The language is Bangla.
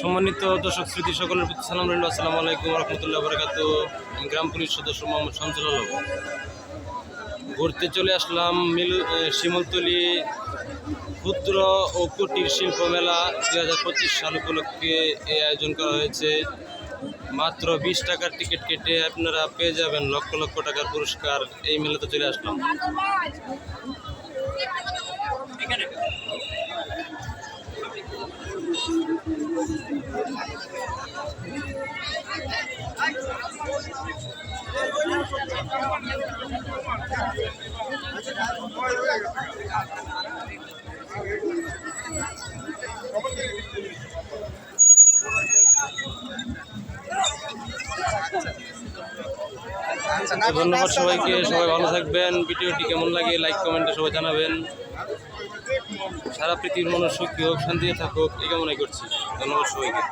সম্মানিত দর্শক স্মৃতি সকলের প্রতি সালাম রইল। আসসালামু আলাইকুম রহমতুল্লাহ বরকাত। গ্রাম পুলিশ সদস্য মোহাম্মদ শামসুল আলম। ঘুরতে চলে আসলাম মিল শিমলতলি ক্ষুদ্র ও কুটির শিল্প মেলা দুই হাজার পঁচিশ সাল উপলক্ষে এই আয়োজন করা হয়েছে। মাত্র বিশ টাকার টিকিট কেটে আপনারা পেয়ে যাবেন লক্ষ লক্ষ টাকার পুরস্কার। এই মেলাতে চলে আসলাম। তো ধন্যবাদ সবাইকে সবাই ভালো থাকবেন। ভিডিওটি কেমন লাগে লাইক কমেন্টে সবাই জানাবেন। সারা পৃথিবীর মানুষ সুখী হোক শান্তিতে থাকুক এই কামনাই করছি। ধন্যবাদ সবাইকে।